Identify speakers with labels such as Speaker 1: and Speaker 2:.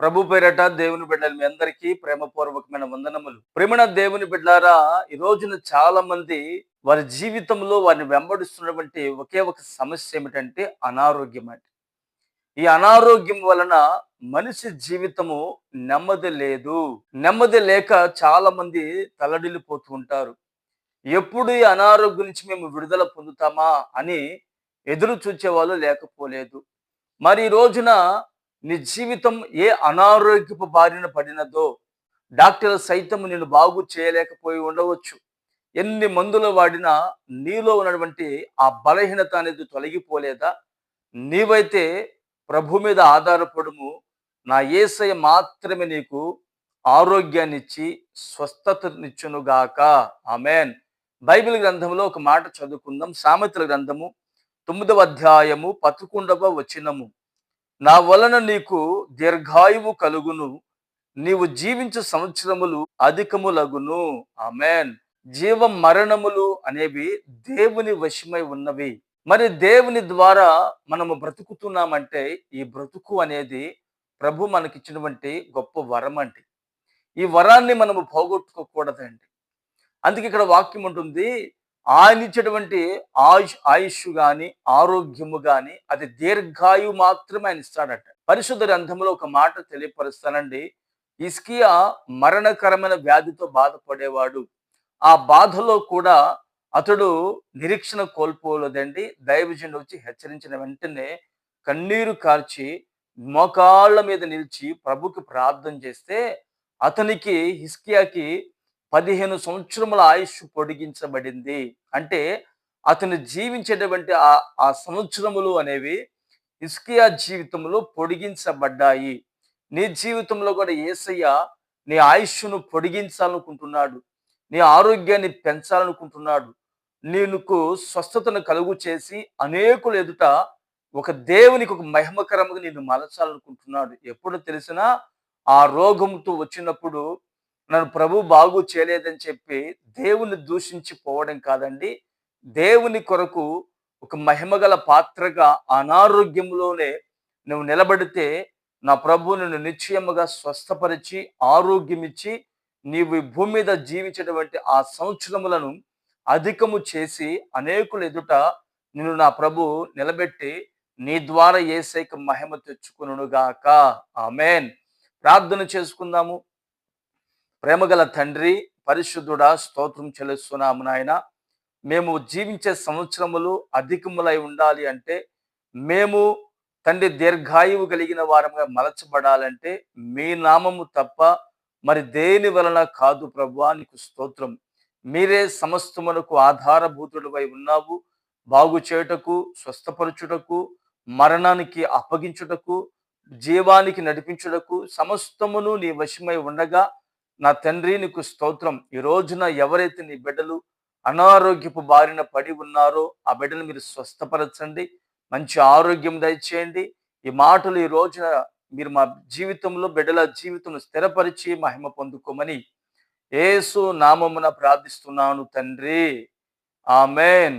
Speaker 1: ప్రభు పేరట దేవుని బిడ్డలు మీ అందరికీ ప్రేమపూర్వకమైన వందనములు. ప్రేమణ దేవుని బిడ్డారా ఈ రోజున చాలా మంది వారి జీవితంలో వారిని వెంబడిస్తున్నటువంటి ఒకే ఒక సమస్య ఏమిటంటే అనారోగ్యం అంటే ఈ అనారోగ్యం వలన మనిషి జీవితము నెమ్మది లేదు. నెమ్మది లేక చాలా మంది తలడిల్లిపోతూ ఉంటారు. ఎప్పుడు ఈ అనారోగ్యం నుంచి మేము విడుదల పొందుతామా అని ఎదురు చూచే వాళ్ళు లేకపోలేదు. మరి ఈ రోజున నీ జీవితం ఏ అనారోగ్యపు బారిన పడినదో డాక్టర్ సైతం నేను బాగు చేయలేకపోయి ఉండవచ్చు. ఎన్ని మందులు వాడినా నీలో ఉన్నటువంటి ఆ బలహీనత అనేది తొలగిపోలేదా? నీవైతే ప్రభు మీద ఆధారపడము. నా ఏసయ మాత్రమే నీకు ఆరోగ్యాన్నిచ్చి స్వస్థతనిచ్చునుగాక. ఆమెన్. బైబిల్ గ్రంథంలో ఒక మాట చదువుకుందాం. సామెతల గ్రంథము తొమ్మిదవ అధ్యాయము పదకొండవ వచనము. నా వలన నీకు దీర్ఘాయువు కలుగును. నీవు జీవించు సంవత్సరములు అధికములగును. ఆమెన్. జీవ మరణములు అనేవి దేవుని వశమై ఉన్నవి. మరి దేవుని ద్వారా మనము బ్రతుకుతున్నామంటే ఈ బ్రతుకు అనేది ప్రభు మనకిచ్చినటువంటి గొప్ప వరం అండి ఈ వరాన్ని మనము పోగొట్టుకోకూడదండి. అందుకే ఇక్కడ వాక్యం ఉంటుంది ఆయన ఇచ్చేటువంటి ఆయుష్ ఆయుష్ కానీ ఆరోగ్యము కానీ అది దీర్ఘాయు మాత్రమే ఆయన ఇస్తాడట. పరిశుద్ధ గ్రంథంలో ఒక మాట తెలియపరుస్తానండి. ఇస్కియా మరణకరమైన వ్యాధితో బాధపడేవాడు. ఆ బాధలో కూడా అతడు నిరీక్షణ కోల్పోలేదండి. దైవజనుడు వచ్చి హెచ్చరించిన వెంటనే కన్నీరు కార్చి మోకాళ్ళ మీద నిలిచి ప్రభుకి ప్రార్థన చేస్తే అతనికి హిస్కియాకి పదిహేను సంవత్సరముల ఆయుష్ పొడిగించబడింది. అంటే అతను జీవించేటువంటి ఆ ఆ సంవత్సరములు అనేవి ఇస్కియా జీవితంలో పొడిగించబడ్డాయి. నీ జీవితంలో కూడా ఏసయ్య నీ ఆయుష్ను పొడిగించాలనుకుంటున్నాడు. నీ ఆరోగ్యాన్ని పెంచాలనుకుంటున్నాడు. నీకు స్వస్థతను కలుగు చేసి అనేకులు ఎదుట ఒక దేవునికి ఒక మహిమకరంగా నేను మలచాలనుకుంటున్నాడు. ఎప్పుడు తెలిసినా ఆ రోగంతో వచ్చినప్పుడు నన్ను ప్రభు బాగు చేయలేదని చెప్పి దేవుని దూషించి పోవడం కాదండి. దేవుని కొరకు ఒక మహిమగల పాత్రగా అనారోగ్యంలోనే నువ్వు నిలబడితే నా ప్రభు నిన్ను నిశ్చయముగా స్వస్థపరిచి ఆరోగ్యం ఇచ్చి నీవు భూమి మీద జీవించేటువంటి ఆ సంవత్సరములను అధికము చేసి అనేకులు ఎదుట నిన్ను నా ప్రభు నిలబెట్టి నీ ద్వారా ఏసైక మహిమ తెచ్చుకునుగాక ఆమెన్. ప్రార్థన చేసుకుందాము. ప్రేమగల తండ్రి పరిశుద్ధుడా స్తోత్రం చెల్లిస్తున్నాము నాయన. మేము జీవించే సంవత్సరములు అధికములై ఉండాలి అంటే మేము తండ్రి దీర్ఘాయువు కలిగిన వారముగా మలచబడాలంటే మీ నామము తప్ప మరి దేని వలన కాదు ప్రభు నీకు స్తోత్రం. మీరే సమస్తమునకు ఆధారభూతుడివై ఉన్నావు. బాగు చేయుటకు స్వస్థపరచుటకు మరణానికి అప్పగించుటకు జీవానికి నడిపించుటకు సమస్తమును నీ వశమై ఉండగా నా తండ్రి నీకు స్తోత్రం. ఈ రోజున ఎవరైతే నీ బిడ్డలు అనారోగ్యపు బారిన పడి ఉన్నారో ఆ బిడ్డలు మీరు స్వస్థపరచండి. మంచి ఆరోగ్యం దయచేయండి. ఈ మాటలు ఈ రోజున మీరు మా జీవితంలో బిడ్డల జీవితం స్థిరపరిచి మహిమ పొందుకోమని ఏసు నామమున ప్రార్థిస్తున్నాను తండ్రి. ఆమెన్.